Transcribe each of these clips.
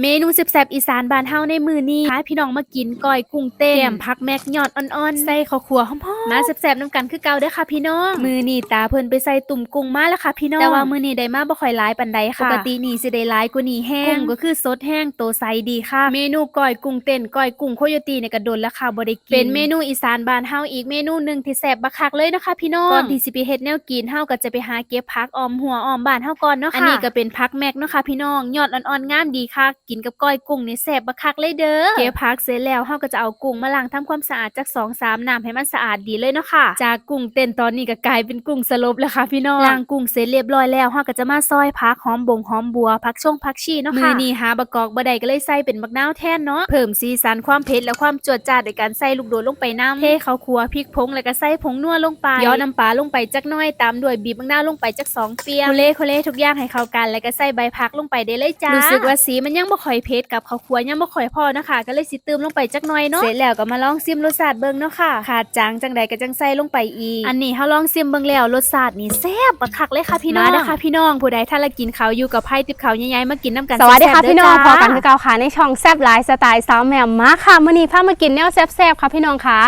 เมนูแซ่บๆอีสานบ้านเฮาในมื้อนี้พาพี่น้องมากินก้อยกุ้งเต้นแกมผักแมกยอดอ่อนๆ ใส่ข้าวคั่วหอมๆมาแซ่บๆนํกันคือเก่าเด้อค่ะพี่น้อง มื้อนี้ตาเพิ่นไปใส่ตุ่มกุ้งมาแล้วค่ะพี่น้อง แต่ว่ามื้อนี้ได้มาบ่ค่อยหลายปานใดค่ะ ปกตินี่สิได้หลายกว่านี้แห้งกุ้งก็คือสดแห้งโตใสดีค่ะ เมนูก้อยกุ้งเต้นก้อยกุ้งโคโยตีเนี่ยก็โดนแล้วค่ะบ่ได้กิน เป็นเมนูอีสานบ้านเฮาอีกเมนูหนึงที่แซ่บบักคักเลยนะคะพี่น้อง ก่อนที่สิไปเฮ็ดแนวกินเฮาก็จะไปหาเก็บผักออมหัวออมบ้านเฮาก่อนเนาะค่ะ อันนี้ก็เป็นผักแมกเนาะค่ะพี่น้องยอดอ่อนๆงามดีค่ะ กินกับก้อยกุ้งนี่แซ่บบักคักเลยเด้อเก็บผักเสร็จแล้วเฮาก็จะเอากุ้งมาล้างทำความสะอาดจัก2-3น้ำให้มันสะอาดดีเลยเนาะค่ะ จากกุ้งเต้นตอนนี้ก็กลายเป็นกุ้งสลบแล้วค่ะพี่น้องล้างกุ้งเสร็จเรียบร้อยแล้วเฮาก็จะมาซอยผักหอมบงหอมบัวผักชงผักชีเนาะค่ะมื้อนี้หาบักกอกบ่ได้ก็เลยใส่เป็นบักนาวแทนเนาะเพิ่มสีสันความเผ็ดและความจวดจ้าดโดยการใส่ลูกโดดลงไปน้ำเทข้าวคั่วพริกผงแล้วก็ใส่ผงนัวลงไปย้อนน้ำปลาลงไปจักหน้อยตามด้วยบีบบักนาวลงไปจักสองเปียงโคเล่โคเล่ทุกอย่างให้เข้ากันแล้วก็ใส่ใบผักลงไปได้เลยจ้ารู้สึกว่าสีมันยังบ่ค่อยเผ็ดกับข้าวคั่วยังบ่ค่อยพอเนาะค่ะก็เลยสิเติมลงไปจักหน่อยเนาะเสร็จแล้วก็มาลองซิมรสชาติเบิ่งเนาะค่ะขาดจางจังใดก็จังใส่ลงไปอีก อันนี้เฮาลองซิมเบิ่งแล้วรสชาตินี่แซ่บบักคักเลยค่ะพี่น้องมาเด้อค่ะพี่น้องผู้ใดถ้าละกินข้าวอยู่กับไผติบข้าวใหญ่ๆมากินน้ำกันสวัสดีค่ะแซ่บๆพี่น้องเด้พอจ้ากันคือเก่าค่ะในช่องแซบไลฟ์สไตล์สาวแหม่มมาค่ะมื้อนี้พามากินแนวแซ่บๆค่ะพี่น้องค่ะ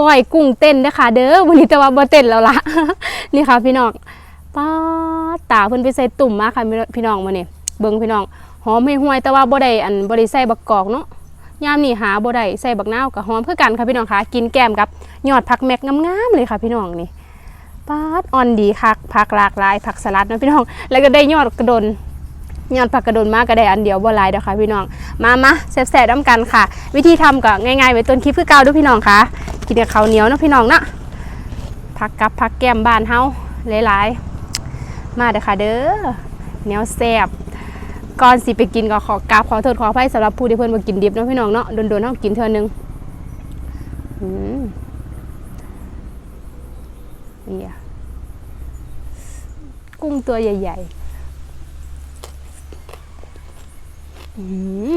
ก้อยกุ้งเต้นเด้อค่ะเด้อวันนี้แต่ว่าบ่เต้นแล้วล่ะนี่ค่ะพี่น้องป้าดตาเพิ่นไปใส่ตุ่มมาค่ะพี่น้องมื้อนี้เบิ่งพี่น้อง หอมห่วยๆแต่ว่าบ่ได้อันบ่ได้ใส่บักกอกเนาะยามนี้หาบ่ได้ใส่บักนาวก็หอมคือกันค่ะพี่น้องค่ะกินแก้มกับยอดผักแมกงามๆเลยค่ะพี่น้องนี่ปาดอ่อนดีคักผักหลากหลายผักสลัดนะพี่น้อง แล้วก็ได้ยอดกระดนยอดผักกระโดนมากก็ได้อันเดียวบ่หลายเด้อค่ะพี่น้องมามาแซ่บๆน้ำกันค่ะ วิธีทำก็ง่ายๆไว้ต้นคลิปคือเก่าด้วยพี่น้องค่ะกินกับข้าวเหนียวนะพี่น้องเนาะผักกับผักแก้มบ้านเฮาหลายๆ มาเด้อค่ะเด้อเหนียวแซ่บ ก่อนสิไปกินก็ขอกราบขอโทษขออภัยสำหรับผู้ที่เพิ่นบ่กินดิบเนาะพี่น้องเนาะโดนๆเฮากินเทื่อนึงอืมนี่อะกุ้งตัวใหญ่ๆ อืม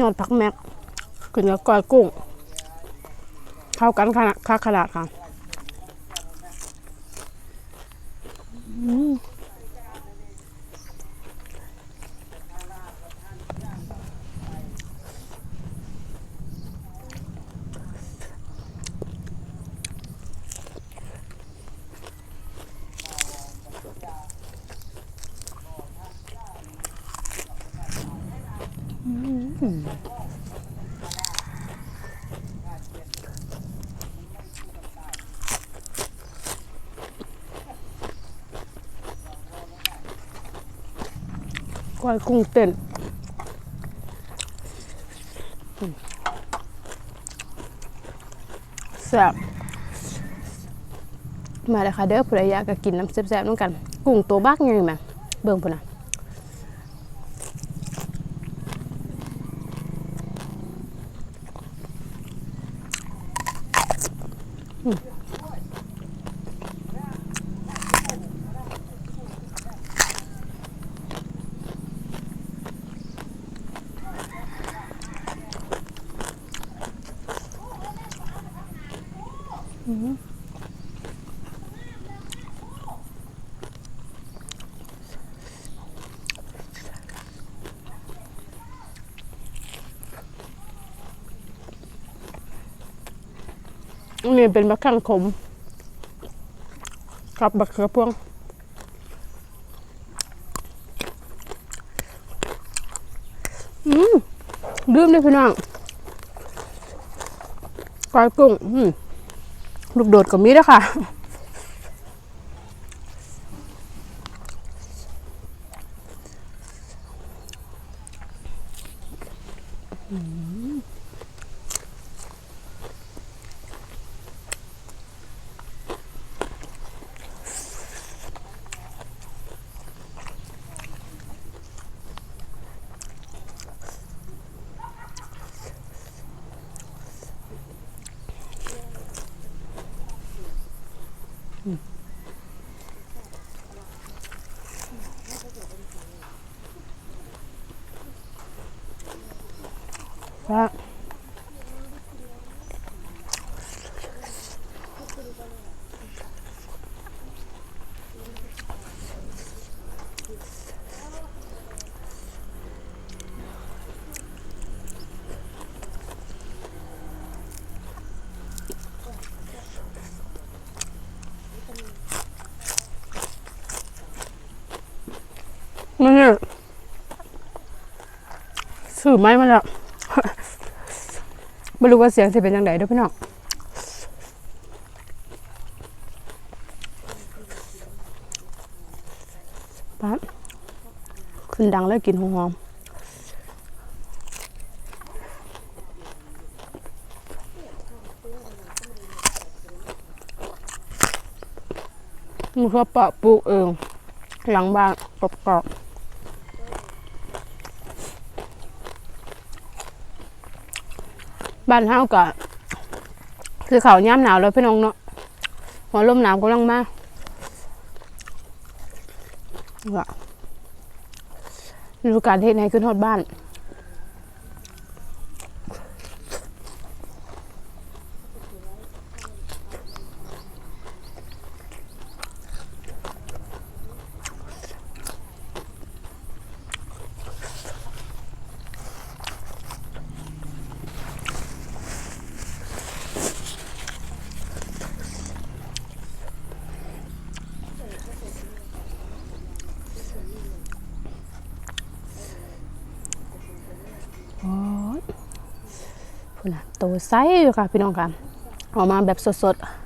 ยอดผักแม็กกินกับก้อยกุ้ง เข้ากันขนาดค่าขนาดค่ะอืม ก้อยกุ้งเต้นแซ่บมาเลยค่ะเด้อผู้ใดอยากก็กินน้ำแซ่บๆน้ำกัน กุ้งตัวบักยังไงมาเบิ่งพุ่นน่ะ อันนี้เป็นบักขังขมกับบักเขือพวงอืมดื่มได้พี่น้องกอยกุ้งอืมลูกโดดกับมีด้วยค่ะอืม ล้ว มั นี่สื่อไม้มาแล้วไม่รู้ว่าเสียงจะเป็นยังไงด้วยพี่น้องปั๊บขึ้นดังแล้วกินหอมๆมันก็ปะปลูกเองหลังบ้านกรอบๆ บ้านเฮาก็คือเขาย่ำหนาวแล้วพี่น้องเนาะหัวลมหนาวกำลังมาว่ะฤดูการเทศให้ขึ้นฮอดบ้าน พุ่นะโตไซส์ค่ะพี่น้องค่ะออกมาแบบสดๆ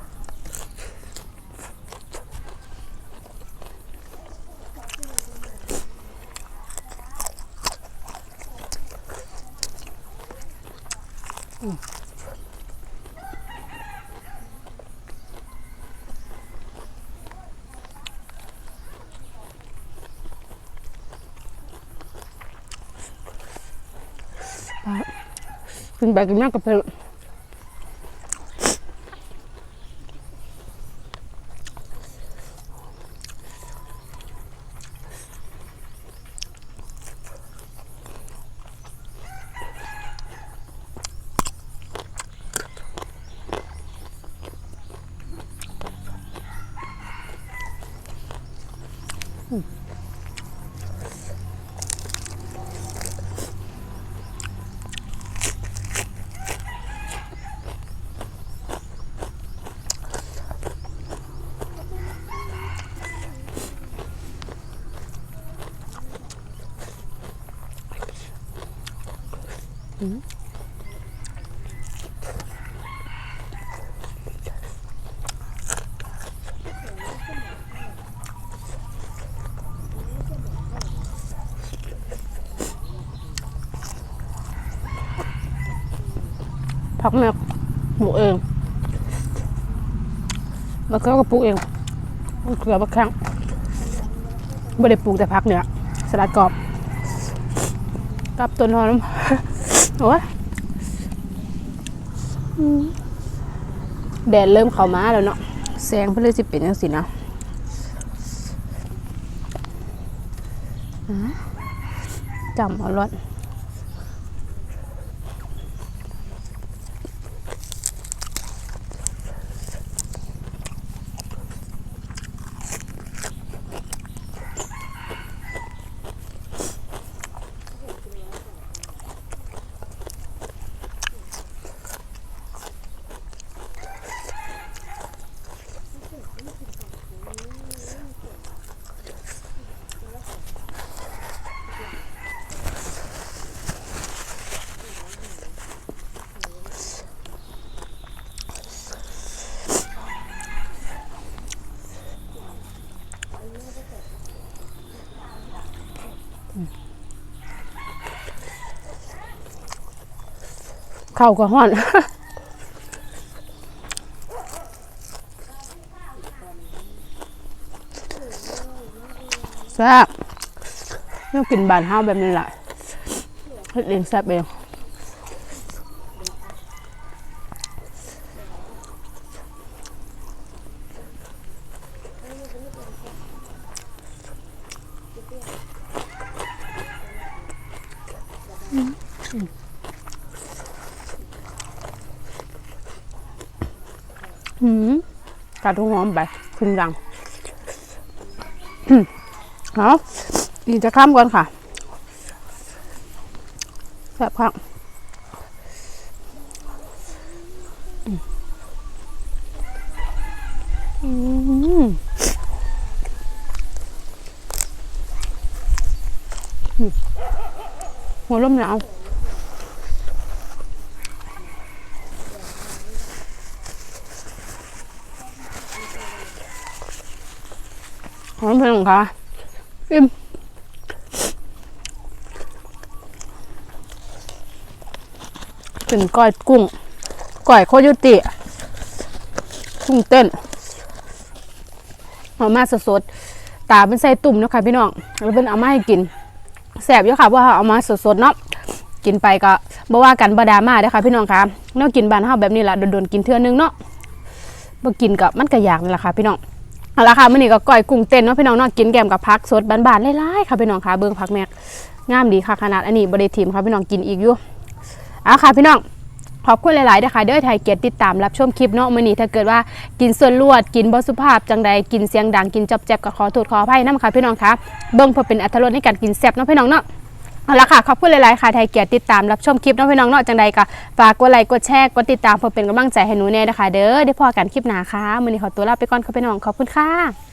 กินไปกินมากกับเพื่อนพักแม่ปลูกเองมะเขือก็ปลูกเองมะเขือบมะแข้งไม่ได้ปลูกแต่พักเนี่ยสลัดกรอบกับต้นหอม โอ้ยแดดเริ่มเข้ามาแล้วเนาะแสงเพื่อเลยสิเป็นยังสินะอะจำเอารถ เข้าก็ห้อนแซ่บเนี่กินบานห้าวแบบนี้แหละเลี้ยงแซ่บเอง กัดหัวหอมไปขึ้นรังเอาดีจะข้ามก่อนค่ะแบบอืมอืมอืมหัวลมหนาว หอมเพลงค่ะอิ่มเป็นก้อยกุ้งก้อยโคยุติ กุ้งเต้นเอามาสดๆตาเป็นใส่ตุ่มเนาะค่ะพี่น้องแล้วเป็นเอามาให้กินแสบอยู่ค่ะว่าเอามาสดๆเนาะกินไปก็บ่ว่ากันบ่ดาม่าเด้อค่ะพี่น้องค่ะเนาะกินบานเฮาแบบนี้ล่ะโดนๆกินเทื่อนึงเนาะบ่กินก็มันก็อยากนี่แหละค่ะพี่น้อง เอาละค่ะมื้อนี้ก็ก้อยกุ้งเต้นเนาะพี่น้องเนาะกินแกมกับผักสดบานๆหลายๆค่ะพี่น้องค่ะเบิ่งผักแม็กงามดีค่ะขนาดอันนี้บ่ได้ทิมค่ะพี่น้องกินอีกอยู่เอาค่ะพี่น้องขอบคุณหลายๆนะคะเด้อไทยเกียรติติดตามรับชมคลิปเนาะมื้อนี้ถ้าเกิดว่ากินส่วนลวดกินบ่สุภาพจังใดกินเสียงดังกินจอบแจบก็ขอโทษขออภัยนํค่ะพี่น้องค่ะเบิ่งเพื่อเป็นอรรถรสในการกินแซ่บเนาะพี่น้องเนาะ เอาละค่ะขอบคุณหลายๆค่ะไทยเกียรติติดตามรับชมคลิปน้องพี่น้องเนาะจังใดก็ฝากกดไลค์กดแชร์กดติดตามเพื่อเป็นกำลังใจให้หนูแน่นะคะ เด้อได้พอกันคลิปหน้าค่ะมื้อนี้ขอตัวลาไปก่อนค่ะพี่น้องขอบคุณค่ะ